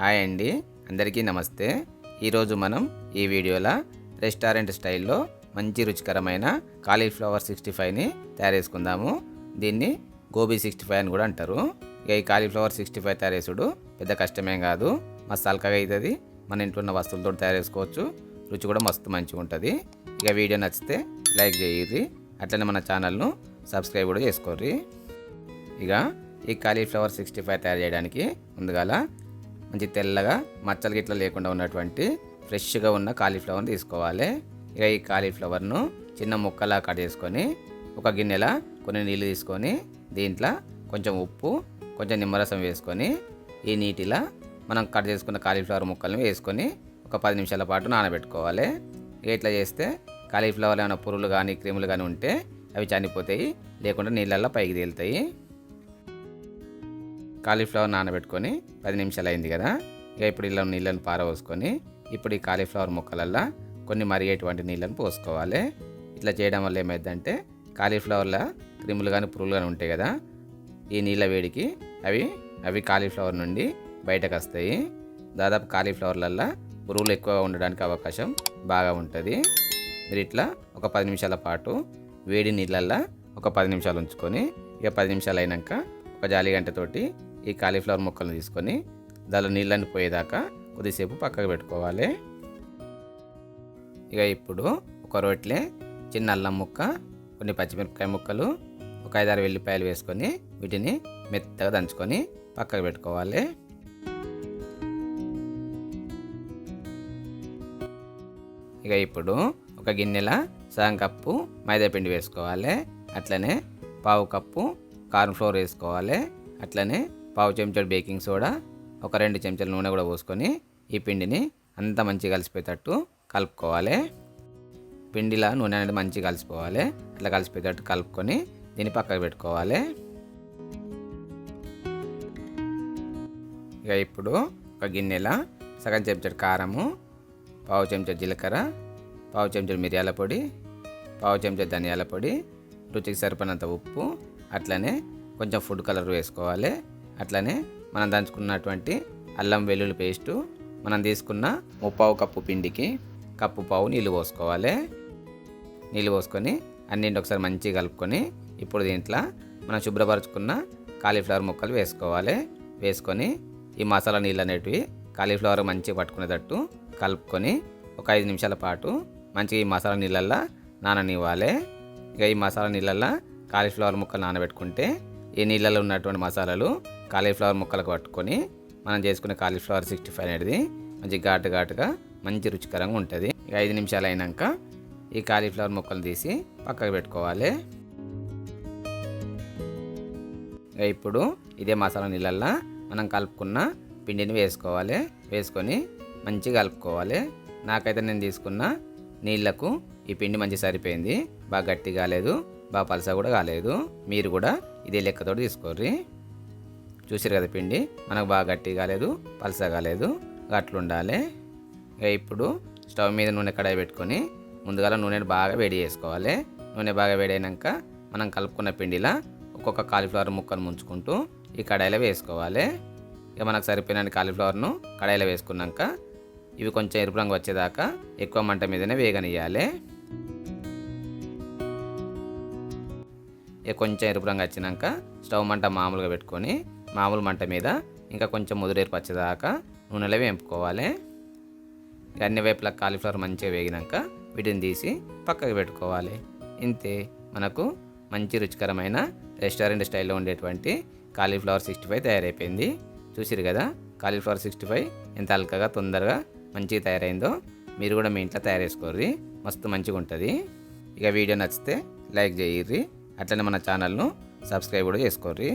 Hi అండి. అందరికీ నమస్తే. ఈరోజు మనం ఈ వీడియోలో రెస్టారెంట్ స్టైల్లో మంచి రుచికరమైన కాలీఫ్లవర్ సిక్స్టీ ఫైవ్ని తయారు చేసుకుందాము దీన్ని గోబీ సిక్స్టీ ఫైవ్ అని కూడా అంటారు. ఇక ఈ కాలీఫ్లవర్ సిక్స్టీ ఫైవ్ తయారు చేసుడు పెద్ద కష్టమేం కాదు. మస్తు అల్కగా అవుతుంది. మన ఇంట్లో ఉన్న వస్తువులతో తయారు చేసుకోవచ్చు రుచి కూడా మస్తు మంచిగా ఉంటుంది. ఇక వీడియో నచ్చితే లైక్ చేయర్రి అట్లనే మన ఛానల్ను సబ్స్క్రైబ్ కూడా చేసుకోర్రి ఇక ఈ కాలీఫ్లవర్ సిక్స్టీ ఫైవ్ తయారు చేయడానికి ముందుగాల మంచి తెల్లగా మచ్చలు గిట్ల లేకుండా ఉన్నటువంటి ఫ్రెష్గా ఉన్న కాలీఫ్లవర్ని తీసుకోవాలి. ఇక ఈ కాలీఫ్లవర్ను చిన్న ముక్కలా కట్ చేసుకొని ఒక గిన్నెల కొన్ని నీళ్ళు తీసుకొని దీంట్లో కొంచెం ఉప్పు కొంచెం నిమ్మరసం వేసుకొని ఈ నీటిలో మనం కట్ చేసుకున్న కాలీఫ్లవర్ ముక్కలను వేసుకొని ఒక పది నిమిషాల పాటు నానబెట్టుకోవాలి. ఇక ఇట్లా చేస్తే కాలీఫ్లవర్ ఏమైనా పురుగులు కానీ క్రిములు కానీ ఉంటే అవి చనిపోతాయి లేకుంటే నీళ్ళల్లో పైకి తేలుతాయి. కాలీఫ్లవర్ నానబెట్టుకొని పది నిమిషాలు అయింది కదా. ఇక ఇప్పుడు ఇలా నీళ్ళను పారవోసుకొని ఇప్పుడు ఈ కాలీఫ్లవర్ ముక్కలల్లో కొన్ని మరిగేటువంటి నీళ్ళను పోసుకోవాలి. ఇట్లా చేయడం వల్ల ఏమైందంటే కాలీఫ్లవర్లో క్రిములు కానీ పురుగులు కానీ ఉంటాయి కదా. ఈ నీళ్ళ వేడికి అవి అవి కాలీఫ్లవర్ నుండి బయటకు వస్తాయి. దాదాపు కాలీఫ్లవర్లల్లో పురుగులు ఎక్కువగా ఉండడానికి అవకాశం బాగా ఉంటుంది. మీరు ఇట్లా ఒక పది నిమిషాల పాటు వేడి నీళ్ళల్లో ఒక పది నిమిషాలు ఉంచుకొని ఇక పది నిమిషాలు అయినాక ఒక జాలి గంటతోటి ఈ కాలీఫ్లవర్ ముక్కలను తీసుకొని దానిలో నీళ్ళని పోయేదాకా కొద్దిసేపు పక్కకు పెట్టుకోవాలి. ఇక ఇప్పుడు ఒక రొట్టె చిన్న అల్లం ముక్క కొన్ని పచ్చిమిరపకాయ ముక్కలు ఒక ఐదారు వెల్లిపాయలు వేసుకొని వీటిని మెత్తగా దంచుకొని పక్కకు పెట్టుకోవాలి. ఇక ఇప్పుడు ఒక గిన్నెల సగం కప్పు మైదాపిండి వేసుకోవాలి. అట్లనే పావు కప్పు కార్న్ ఫ్లోర్ వేసుకోవాలి. అట్లనే పావు చెంచాడు బేకింగ్ సోడా ఒక రెండు చెంచాల నూనె కూడా పోసుకొని ఈ పిండిని అంతా మంచిగా కలిసిపోయేటట్టు కలుపుకోవాలి. పిండిలా నూనె అనేది మంచిగా కలిసిపోవాలి. అట్లా కలిసిపోయేటట్టు కలుపుకొని దీన్ని పక్కకు పెట్టుకోవాలి. ఇక ఇప్పుడు ఒక గిన్నెల సగం చెంచాడు కారము పావు చెంచా జీలకర్ర పావు చెంచాడు మిరియాల పొడి పావు చెంచా ధనియాల పొడి రుచికి సరిపడినంత ఉప్పు అట్లనే కొంచెం ఫుడ్ కలర్ వేసుకోవాలి. అట్లనే మనం దంచుకున్నటువంటి అల్లం వెల్లుల్లి పేస్టు మనం తీసుకున్న ముప్పావు కప్పు పిండికి కప్పు పావు నీళ్ళు పోసుకోవాలి. నీళ్ళు పోసుకొని అన్నింటి ఒకసారి మంచిగా కలుపుకొని ఇప్పుడు దీంట్లో మనం శుభ్రపరచుకున్న కాలీఫ్లవర్ ముక్కలు వేసుకోవాలి. వేసుకొని ఈ మసాలా నీళ్ళు అనేటివి కాలీఫ్లవర్ మంచిగా పట్టుకునేటట్టు కలుపుకొని ఒక ఐదు నిమిషాల పాటు మంచిగా ఈ మసాలా నీళ్ళల్లో నాననివ్వాలి. ఇక ఈ మసాలా నీళ్ళల్లో కాలీఫ్లవర్ ముక్కలు నానబెట్టుకుంటే ఈ నీళ్ళలో ఉన్నటువంటి మసాలాలు కాలీఫ్లవర్ ముక్కలకు పట్టుకొని మనం చేసుకునే కాలీఫ్లవర్ సిక్స్టీ ఫైవ్ అనేది మంచి ఘాటు ఘాటుగా మంచి రుచికరంగా ఉంటుంది. ఇక ఐదు నిమిషాలు అయినాక ఈ కాలీఫ్లవర్ ముక్కలు తీసి పక్కకు పెట్టుకోవాలి. ఇక ఇప్పుడు ఇదే మసాలా నీళ్ళల్లో మనం కలుపుకున్న పిండిని వేసుకోవాలి. వేసుకొని మంచిగా కలుపుకోవాలి. నాకైతే నేను తీసుకున్న నీళ్ళకు ఈ పిండి మంచి సరిపోయింది. బాగా గట్టి కాలేదు బాగా పలస కూడా కాలేదు. మీరు కూడా ఇదే లెక్కతో తీసుకోర్రి. చూసారు కదా పిండి? మనకు బాగా గట్టి కాలేదు పలస కాలేదు అట్లుండాలి ఇక ఇప్పుడు స్టవ్ మీద నూనె కడాయి పెట్టుకొని ముందుగా నూనెని బాగా వేడి చేసుకోవాలి. నూనె బాగా వేడైనాక మనం కలుపుకున్న పిండిలా ఒక్కొక్క కాలీఫ్లవర్ ముక్కను ముంచుకుంటూ ఈ కడాయిలో వేసుకోవాలి. ఇక మనకు సరిపోయిన కాలీఫ్లవర్ను కడాయిలో వేసుకున్నాక ఇవి కొంచెం ఎరుపు రంగు వచ్చేదాకా ఎక్కువ మంట మీదనే వేగనియాలి ఇక కొంచెం ఎరుపు రంగు వచ్చినాక స్టవ్ మంట మామూలుగా పెట్టుకొని మామూలు మంట మీద ఇంకా కొంచెం ముదురేపు వచ్చేదాకా నూనెలో వేపుకోవాలి. అన్ని వైపులా కాలీఫ్లవర్ మంచిగా వేగినాక వీటిని తీసి పక్కకు పెట్టుకోవాలి. ఇంతే మనకు మంచి రుచికరమైన రెస్టారెంట్ స్టైల్లో ఉండేటువంటి కాలీఫ్లవర్ సిక్స్టీ ఫైవ్ తయారైపోయింది. చూసిరు కదా కాలీఫ్లవర్ సిక్స్టీ ఫైవ్ ఎంత అల్కగా తొందరగా మంచిగా తయారైందో మీరు కూడా మీ ఇంట్లో తయారు చేసుకోర్రి మస్తు మంచిగా ఉంటుంది. ఇక వీడియో నచ్చితే లైక్ చేయర్రి అట్లనే మన ఛానల్ను సబ్స్క్రైబ్ కూడా చేసుకోర్రి.